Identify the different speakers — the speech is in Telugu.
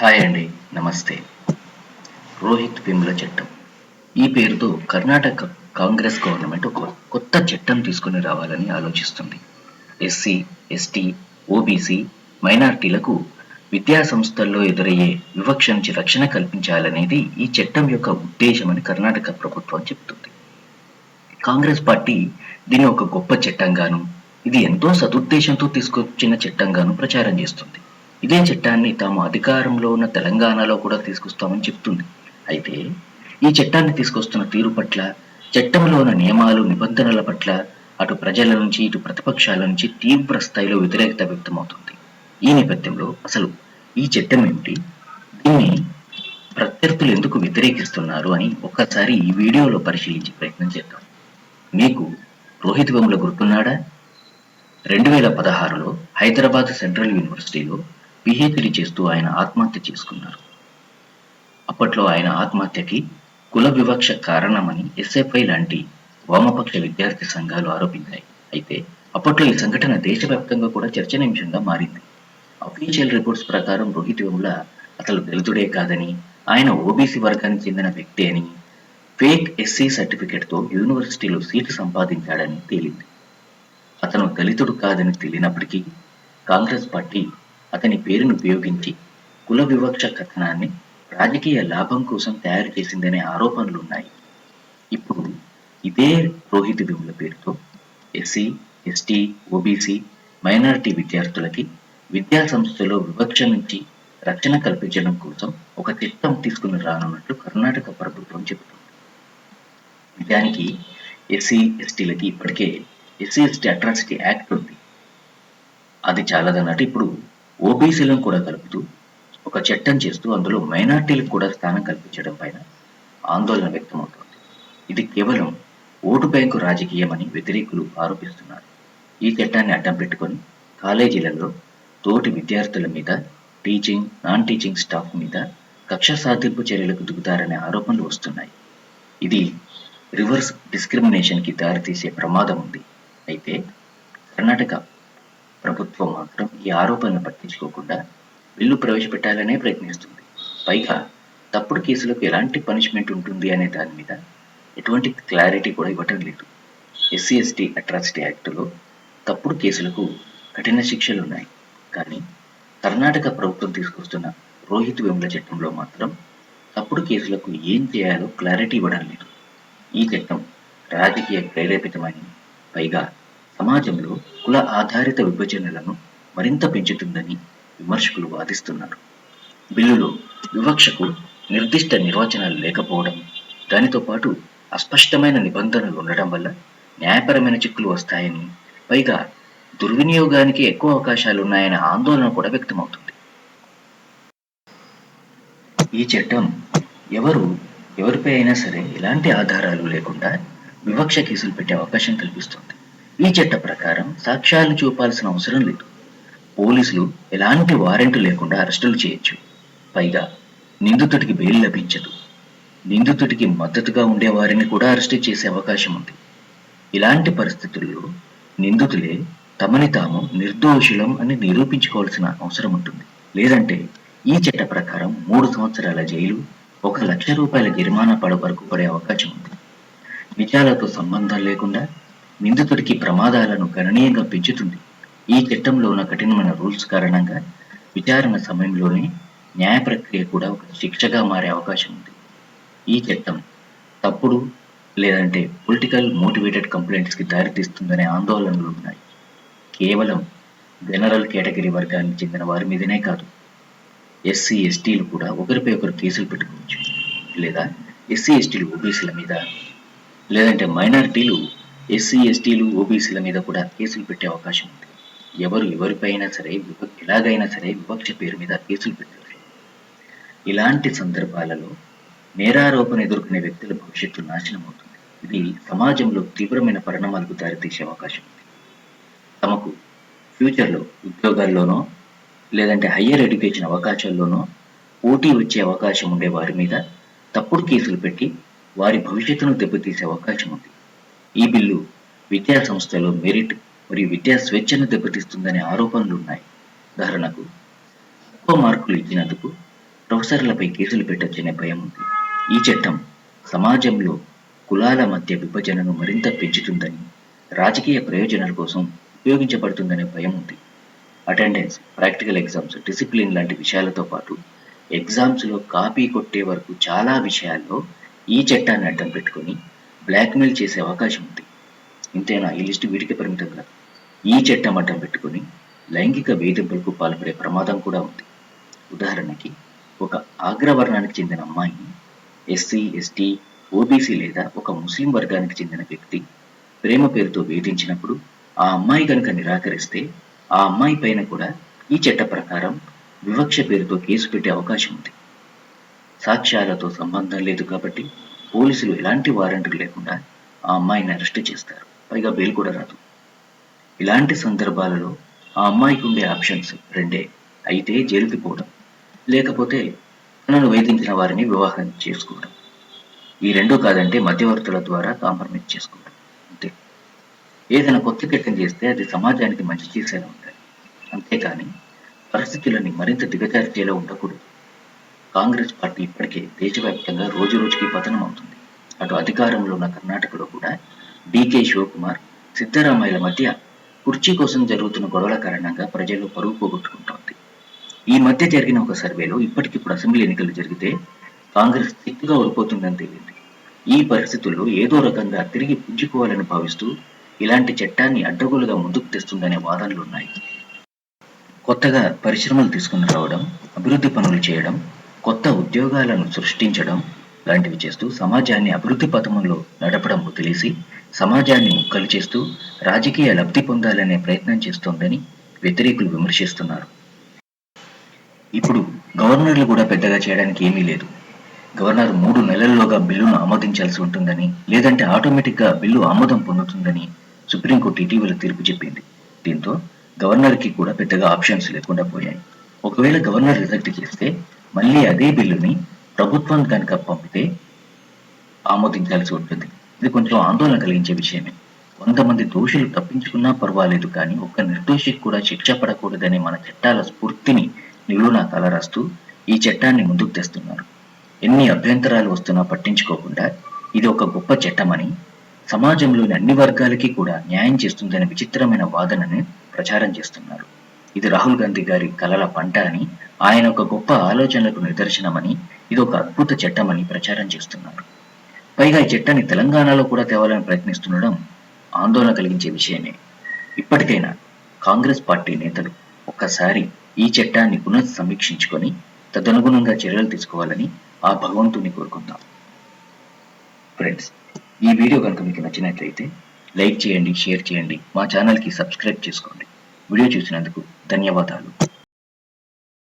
Speaker 1: హాయ్ అండి నమస్తే. రోహిత్ విమ్ల చట్టం. ఈ పేరుతో కర్ణాటక కాంగ్రెస్ గవర్నమెంట్ ఒక కొత్త చట్టం తీసుకుని రావాలని ఆలోచిస్తుంది. ఎస్సీ ఎస్టీ ఓబీసీ మైనార్టీలకు విద్యా సంస్థల్లో ఎదురయ్యే వివక్ష నుంచి రక్షణ కల్పించాలనేది ఈ చట్టం యొక్క ఉద్దేశమని కర్ణాటక ప్రభుత్వం చెబుతుంది కాంగ్రెస్ పార్టీ దీన్ని ఒక గొప్ప చట్టంగాను ఇది ఎంతో సదుద్దేశంతో తీసుకొచ్చిన చట్టంగాను ప్రచారం చేస్తుంది. ఇదే చట్టాన్ని తాము అధికారంలో ఉన్న తెలంగాణలో కూడా తీసుకొస్తామని చెప్తుంది. అయితే ఈ చట్టాన్ని తీసుకొస్తున్న తీరు పట్ల చట్టంలో ఉన్న నియమాలు నిబంధనల పట్ల అటు ప్రజల నుంచి ఇటు ప్రతిపక్షాల నుంచి తీవ్ర స్థాయిలో వ్యతిరేకత వ్యక్తమవుతుంది. ఈ నేపథ్యంలో అసలు ఈ చట్టం ఏమిటి? దీన్ని ప్రత్యర్థులు ఎందుకు వ్యతిరేకిస్తున్నారు అని ఒక్కసారి ఈ వీడియోలో పరిశీలించే ప్రయత్నం చేద్దాం. మీకు రోహిత్ వెముల గుర్తున్నాడా? రెండు వేల పదహారులో హైదరాబాద్ సెంట్రల్ యూనివర్సిటీలో పిహెచ్డి చేస్తూ ఆయన ఆత్మహత్య చేసుకున్నారు. అప్పట్లో ఆయన ఆత్మహత్యకి కుల వివక్ష కారణమని ఎస్ఎఫ్ఐ లాంటి వామపక్ష విద్యార్థి సంఘాలు ఆరోపించాయి. అయితే అప్పట్లో ఈ సంఘటన దేశవ్యాప్తంగా కూడా చర్చనీయాంశంగా మారింది. అఫీషియల్ రిపోర్ట్స్ ప్రకారం రోహిత్ వేముల అసలు దళితుడే కాదని ఆయన ఓబీసీ వర్గానికి చెందిన వ్యక్తి అని ఫేక్ ఎస్సీ సర్టిఫికెట్తో యూనివర్సిటీలో సీటు సంపాదించాడని తేలింది. అతను దళితుడు కాదని తేలినప్పటికీ కాంగ్రెస్ పార్టీ అతని పేరును ఉపయోగించి కుల వివక్ష కథనాన్ని రాజకీయ లాభం కోసం తయారు చేసిందనే ఆరోపణలు ఉన్నాయి. ఇప్పుడు ఇదే రోహిత్ భీముల పేరుతో ఎస్సీ ఎస్టీ ఓబీసీ మైనారిటీ విద్యార్థులకి విద్యా సంస్థలో వివక్ష నుంచి రక్షణ కల్పించడం కోసం ఒక చట్టం తీసుకుని రానున్నట్లు కర్ణాటక ప్రభుత్వం చెబుతుంది. నిజానికి ఎస్సీ ఎస్టీలకి ఇప్పటికే ఎస్సీ ఎస్టీ అట్రాసిటీ యాక్ట్ ఉంది. అది చాలదన్నట్టు ఇప్పుడు ఓబీసీలను కూడా కలుపుతూ ఒక చట్టం చేస్తూ అందులో మైనార్టీలకు కూడా స్థానం కల్పించడం పైన ఆందోళన వ్యక్తమవుతోంది. ఇది కేవలం ఓటు బ్యాంకు రాజకీయం అని వ్యతిరేకులు ఆరోపిస్తున్నారు. ఈ చట్టాన్ని అడ్డం పెట్టుకొని కాలేజీలలో తోటి విద్యార్థుల మీద టీచింగ్ నాన్ టీచింగ్ స్టాఫ్ మీద కక్ష సాధింపు చర్యలకు దిగుతారనే ఆరోపణలు వస్తున్నాయి. ఇది రివర్స్ డిస్క్రిమినేషన్కి దారితీసే ప్రమాదం ఉంది. అయితే కర్ణాటక ప్రభుత్వం మాత్రం ఈ ఆరోపణలు పట్టించుకోకుండా బిల్లు ప్రవేశపెట్టాలనే ప్రయత్నిస్తుంది. పైగా తప్పుడు కేసులకు ఎలాంటి పనిష్మెంట్ ఉంటుంది అనే దాని మీద ఎటువంటి క్లారిటీ కూడా ఇవ్వటం లేదు. ఎస్సీ ఎస్టీ అట్రాసిటీ యాక్టులో తప్పుడు కేసులకు కఠిన శిక్షలు ఉన్నాయి. కానీ కర్ణాటక ప్రభుత్వం తీసుకొస్తున్న రోహిత్ వెముల చట్టంలో మాత్రం తప్పుడు కేసులకు ఏం చేయాలో క్లారిటీ ఇవ్వడం లేదు. ఈ చట్టం రాజకీయ ప్రేరేపితమని పైగా సమాజంలో కుల ఆధారిత విభజనలను మరింత పెంచుతుందని విమర్శకులు వాదిస్తున్నారు. బిల్లులో వివక్షకు నిర్దిష్ట నిర్వచనాలు లేకపోవడం దానితో పాటు అస్పష్టమైన నిబంధనలు ఉండడం వల్ల న్యాయపరమైన చిక్కులు వస్తాయని పైగా దుర్వినియోగానికి ఎక్కువ అవకాశాలు ఉన్నాయనే ఆందోళన కూడా వ్యక్తమవుతుంది. ఈ చట్టం ఎవరు ఎవరిపై అయినా సరే ఎలాంటి ఆధారాలు లేకుండా వివక్ష కేసులు పెట్టే అవకాశం కల్పిస్తుంది. ఈ చట్ట ప్రకారం సాక్ష్యాలు చూపాల్సిన అవసరం లేదు. పోలీసులు ఎలాంటి వారెంట్ లేకుండా అరెస్టులు చేయొచ్చు. పైగా నిందితుడికి బెయిల్ లభించదు. నిందితుడికి మద్దతుగా ఉండే వారిని కూడా అరెస్ట్ చేసే అవకాశం ఉంది. ఇలాంటి పరిస్థితుల్లో నిందితులే తమని తాము నిర్దోషులం అని నిరూపించుకోవాల్సిన అవసరం ఉంటుంది. లేదంటే ఈ చట్ట ప్రకారం మూడు సంవత్సరాల జైలు ఒక లక్ష రూపాయల జరిమానా పడ వరకు పడే అవకాశం ఉంది. నిజాలతో సంబంధం లేకుండా నిందితుడికి ప్రమాదాలను గణనీయంగా పెంచుతుంది. ఈ చట్టంలో ఉన్న కఠినమైన రూల్స్ కారణంగా విచారణ సమయంలోనే న్యాయ ప్రక్రియ కూడా ఒక శిక్షగా మారే అవకాశం ఉంది. ఈ చట్టం తప్పుడు లేదంటే పొలిటికల్ మోటివేటెడ్ కంప్లైంట్స్కి దారితీస్తుందనే ఆందోళనలు ఉన్నాయి. కేవలం జనరల్ కేటగిరీ వర్గానికి చెందిన వారి మీదనే కాదు ఎస్సీ ఎస్టీలు కూడా ఒకరిపై ఒకరు కేసులు పెట్టుకోవచ్చు. లేదా ఎస్సీ ఎస్టీలు ఓబీసీల మీద లేదంటే మైనారిటీలు ఎస్సీ ఎస్టీలు ఓబీసీల మీద కూడా కేసులు పెట్టే అవకాశం ఉంది. ఎవరు ఎవరిపైనా సరే ఎలాగైనా సరే వివక్ష పేరు మీద కేసులు పెట్టారు. ఇలాంటి సందర్భాలలో నేరారోపణ ఎదుర్కొనే వ్యక్తుల భవిష్యత్తు నాశనం అవుతుంది. ఇది సమాజంలో తీవ్రమైన పరిణామాలకు దారితీసే అవకాశం ఉంది. తమకు ఫ్యూచర్లో ఉద్యోగాల్లోనో లేదంటే హయ్యర్ ఎడ్యుకేషన్ అవకాశాల్లోనో పోటీ వచ్చే అవకాశం ఉండే వారి మీద తప్పుడు కేసులు పెట్టి వారి భవిష్యత్తును దెబ్బతీసే అవకాశం ఉంది. ఈ బిల్లు విద్యా సంస్థలో మెరిట్ మరియు విద్యా స్వేచ్ఛను దెబ్బతీస్తుందనే ఆరోపణలు ఉన్నాయి. ఉదాహరణకు తక్కువ మార్కులు ఇచ్చినందుకు ప్రొఫెసర్లపై కేసులు పెట్టొచ్చనే భయం ఉంది. ఈ చట్టం సమాజంలో కులాల మధ్య విభజనను మరింత పెంచుతుందని రాజకీయ ప్రయోజనాల కోసం ఉపయోగించబడుతుందనే భయం ఉంది. అటెండెన్స్ ప్రాక్టికల్ ఎగ్జామ్స్ డిసిప్లిన్ లాంటి విషయాలతో పాటు ఎగ్జామ్స్లో కాపీ కొట్టే వరకు చాలా విషయాల్లో ఈ చట్టాన్ని అడ్డం పెట్టుకొని బ్లాక్మెయిల్ చేసే అవకాశం ఉంది. ఇంతేనా? ఈ లిస్టు వీటికి పరిమితం కాదు. ఈ చట్టం అడ్డం పెట్టుకొని లైంగిక వేధింపులకు పాల్పడే ప్రమాదం కూడా ఉంది. ఉదాహరణకి ఒక అగ్రవర్ణానికి చెందిన అమ్మాయి ఎస్సీ ఎస్టీ ఓబీసీ లేదా ఒక ముస్లిం వర్గానికి చెందిన వ్యక్తి ప్రేమ పేరుతో వేధించినప్పుడు ఆ అమ్మాయి కనుక నిరాకరిస్తే ఆ అమ్మాయి పైన కూడా ఈ చట్ట ప్రకారం వివక్ష పేరుతో కేసు పెట్టే అవకాశం ఉంది. సాక్ష్యాలతో సంబంధం లేదు కాబట్టి పోలీసులు ఎలాంటి వారెంట్ లేకుండా ఆ అమ్మాయిని అరెస్ట్ చేస్తారు. పైగా బెయిల్ కూడా రాదు. ఇలాంటి సందర్భాలలో ఆ అమ్మాయికి ఉండే ఆప్షన్స్ రెండే. అయితే జైలుకి పోవడం లేకపోతే తనను వేధించిన వారిని వివాహం చేసుకోవడం. ఈ రెండూ కాదంటే మధ్యవర్తుల ద్వారా కాంప్రమైజ్ చేసుకోవడం. అంతే. ఏదైనా కొత్త కట్టం చేస్తే అది సమాజానికి మంచి చేసేలా ఉండాలి. అంతేకాని పరిస్థితులని మరింత దిగజార్చేలా ఉండకూడదు. కాంగ్రెస్ పార్టీ ఇప్పటికే దేశవ్యాప్తంగా రోజు రోజుకి పతనం అవుతుంది అటు అధికారంలో ఉన్న కర్ణాటకలో కూడా డికే శివకుమార్ సిద్ధరామయ్యల మధ్య కుర్చీ కోసం జరుగుతున్న గొడవల కారణంగా ప్రజలు పరువు పోగొట్టుకుంటోంది. ఈ మధ్య జరిగిన ఒక సర్వేలో ఇప్పటికిప్పుడు అసెంబ్లీ ఎన్నికలు జరిగితే కాంగ్రెస్ తిక్కుగా ఓడిపోతుందని తేలింది. ఈ పరిస్థితుల్లో ఏదో రకంగా తిరిగి పుంజుకోవాలని భావిస్తూ ఇలాంటి చట్టాన్ని అడ్డగోలుగా ముందుకు తెస్తుందనే వాదనలు ఉన్నాయి. కొత్తగా పరిశ్రమలు తీసుకుని రావడం అభివృద్ధి పనులు చేయడం కొత్త ఉద్యోగాలను సృష్టించడం లాంటివి చేస్తూ సమాజాన్ని అభివృద్ధి పథంలో నడపడం వదిలేసి సమాజాన్ని ముక్కలు చేస్తూ రాజకీయ లబ్ధి పొందాలనే ప్రయత్నం చేస్తోందని వ్యతిరేకులు విమర్శిస్తున్నారు. ఇప్పుడు గవర్నర్లు కూడా పెద్దగా చేయడానికి ఏమీ లేదు. గవర్నర్ మూడు నెలల్లోగా బిల్లును ఆమోదించాల్సి ఉంటుందని లేదంటే ఆటోమేటిక్గా బిల్లు ఆమోదం పొందుతుందని సుప్రీంకోర్టు ఇటీవల తీర్పు చెప్పింది. దీంతో గవర్నర్కి కూడా పెద్దగా ఆప్షన్స్ లేకుండా పోయాయి. ఒకవేళ గవర్నర్ రిజెక్ట్ చేస్తే మళ్ళీ అదే బిల్లుని ప్రభుత్వం కనుక పంపితే ఆమోదించాల్సి ఉంటుంది. ఇది కొంచెం ఆందోళన కలిగించే విషయమే. కొంతమంది దోషులు తప్పించుకున్నా పర్వాలేదు కానీ ఒక్క నిర్దోషికి కూడా శిక్ష పడకూడదనే మన చట్టాల స్ఫూర్తిని నిలువునా కలరాస్తూ ఈ చట్టాన్ని ముందుకు తెస్తున్నారు. ఎన్ని అభ్యంతరాలు వస్తున్నా పట్టించుకోకుండా ఇది ఒక గొప్ప చట్టమని సమాజంలోని అన్ని వర్గాలకి కూడా న్యాయం చేస్తుందనే విచిత్రమైన వాదనని ప్రచారం చేస్తున్నారు. ఇది రాహుల్ గాంధీ గారి కలల పంట అని ఆయన ఒక గొప్ప ఆలోచనలకు నిదర్శనమని ఇది ఒక అద్భుత చట్టమని ప్రచారం చేస్తున్నారు. పైగా ఈ చట్టాన్ని తెలంగాణలో కూడా తేవాలని ప్రయత్నిస్తుండడం ఆందోళన కలిగించే విషయమే. ఇప్పటికైనా కాంగ్రెస్ పార్టీ నేతలు ఒక్కసారి ఈ చట్టాన్ని పునః సమీక్షించుకొని తదనుగుణంగా చర్యలు తీసుకోవాలని ఆ భగవంతుని కోరుకుందాం. ఫ్రెండ్స్ ఈ వీడియో కనుక మీకు నచ్చినట్లయితే లైక్ చేయండి షేర్ చేయండి మా ఛానల్కి సబ్స్క్రైబ్ చేసుకోండి. వీడియో చూసినందుకు ధన్యవాదాలు.